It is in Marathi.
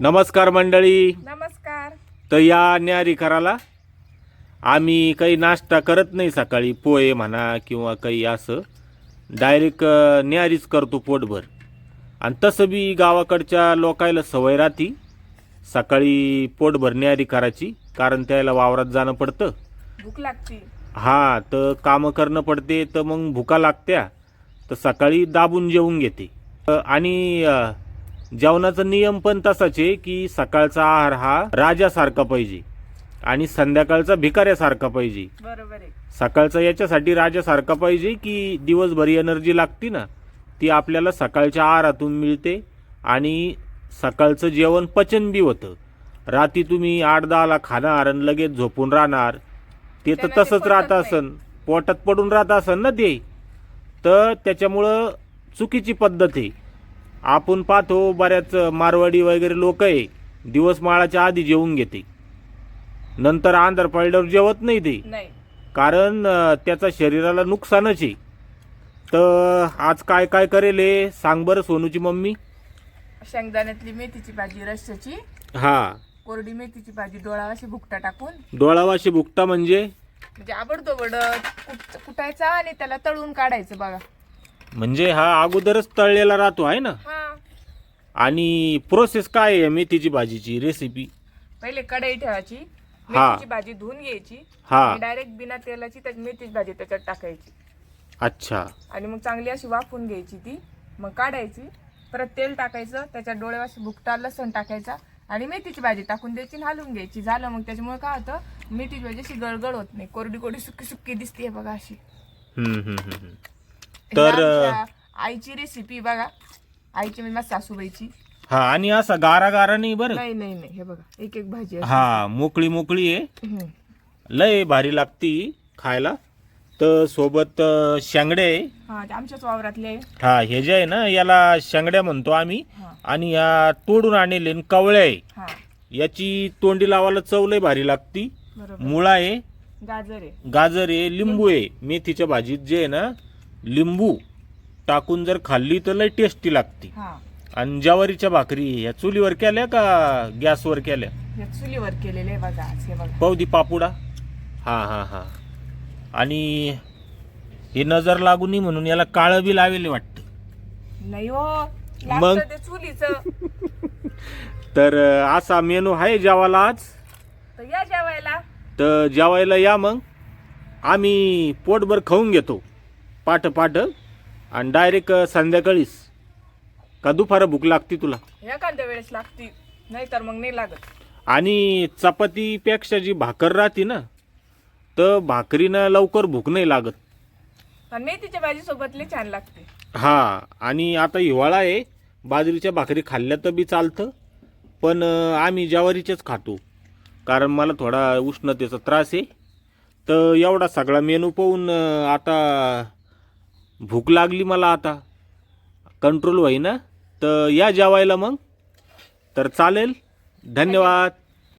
नमस्कार मंडळी. नमस्कार. तर या न्यारी कराला आम्ही काही नाश्ता करत नाही सकाळी पोहे म्हणा किंवा काही असं. डायरेक्ट न्यारीच करतो पोटभर. आणि तसं बी गावाकडच्या लोकायला सवय राहती सकाळी पोटभर न्यारी करायची कारण त्याला वावरात जाणं पडतं. भूक लागती. हां तर कामं करणं पडते तर मग भुका लागत्या तर सकाळी दाबून जेवून घेते. आणि जेवणाचा नियम पण तसाच आहे की सकाळचा आहार हा राजासारखा पाहिजे आणि संध्याकाळचा भिकाऱ्यासारखा पाहिजे. बरोबर आहे. सकाळचा याच्यासाठी राजासारखा पाहिजे की दिवसभर एनर्जी लागते ना ती आपल्याला सकाळच्या आहारातून मिळते आणि सकाळचं जेवण पचन बी होतं. रात्री तुम्ही आठ दहाला खाणार आणि लगेच झोपून राहणार. ते तर तसंच राहत. असन. पोटात पडून राहत असन ना ते. तर त्याच्यामुळं चुकीची पद्धत आहे. आपण पाहतो बऱ्याच मारवाडी वगैरे लोक आहे दिवस माळाच्या आधी जेवून घेते. नंतर अंधार पडल्यावर जेवत नाही ते. कारण त्याचा शरीराला नुकसानच आहे. तर आज काय काय करेल हे सांग बरं सोनूची मम्मी. शेंगदाण्यातली मेथीची भाजी रश्श्याची हा. कोरडी मेथीची भाजी डोळा अशी भुकटा टाकून. डोळावाशी बुकटा म्हणजे? म्हणजे आबडतोबड कुट कुटायचा आणि त्याला तळून काढायचं बघा. म्हणजे हा अगोदरच तळलेला राहतो आहे ना? हा. आणि प्रोसेस काय आहे मेथीची भाजीची रेसिपी पहिले कढई ठेवायची. मेथीची भाजी धुवून घ्यायची हा. डायरेक्ट बिना तेलाची त्याची मेथीची भाजी त्याच्यात टाकायची. अच्छा. आणि मग चांगली अशी वाफून घ्यायची ती मग काढायची परत तेल टाकायचं त्याच्यात डोळ्यावाशी भुकटा लसण टाकायचा आणि मेथीची भाजी टाकून द्यायची आणि हलवून घ्यायची. झालं मग त्याच्यामुळे काय होतं मेथीची भाजी अशी गळगळ होत नाही. कोरडी कोरडी सुकी सुकी दिसते बघा अशी. हम्म, हम्म, हम्म, हम्म. ही तर, आमच्या आईची रेसिपी बघा. आईची म्हणजे माझ्या सासूबाईची. हा आणि असा गारा गारा नाही बरं. नाही नाही नाही. हे बघा एक एक भाजी. हा मोकळी मोकळी आहे. हम्म. लय भारी लागती खायला. तर सोबत अ, शेंगडे आहे. हा ते आमच्याच वावरातले आहे. हा हे जे आहे ना याला शेंगड्या म्हणतो आम्ही. हा. आणि या तोडून आणले न कवळ्या आहे. हा. याची तोंडी लावायला चव लय भारी लागती. बरोबर. मुळा आहे. गाजर आहे. गाजर आहे लिंबू. आहे. मेथीच्या भाजीत जे आहे ना लिंबू टाकून जर खाल्ली तर लय टेस्टी लागते. हा. आणि ज्वारीच्या भाकरी ह्या चुलीवर केल्या का गॅसवर केल्या? चुलीवर केलेले आहे बघा आज हे बघा. पावदी पापुडा. हा हा हा. आणि हे नजर लागू नये म्हणून याला काळं बी लावेले वाटतं. नाही हो मग? लागतं ते चुलीचं. तर अं, असा मेनू आहे जेवायला आज. तर या जेवायला. तर जेवायला या मग. आम्ही पोटभर खाऊन घेतो. पाट पाट आणि डायरेक्ट संध्याकाळीच. का दुपार भूक लागते तुला. एखाद्या वेळेस लागती नाही तर मग नाही लागत. आणि चपातीपेक्षा जी भाकर राहते ना तर भाकरीनं लवकर भूक नाही लागत. आणि मेथीच्या भाजी सोबत लई छान लागते. हा आणि आता हिवाळा आहे बाजरीच्या भाकरी खाल्ल्या तर बी चालतं पण अं, आम्ही ज्वारीच्याच खातो. कारण मला थोडा उष्णतेचा त्रास आहे. तर एवढा सगळा मेनू पाहून अं, आता भूक लागली मला आता. कंट्रोल होईना तर या जेवायला मग. तर चालेल. धन्यवाद.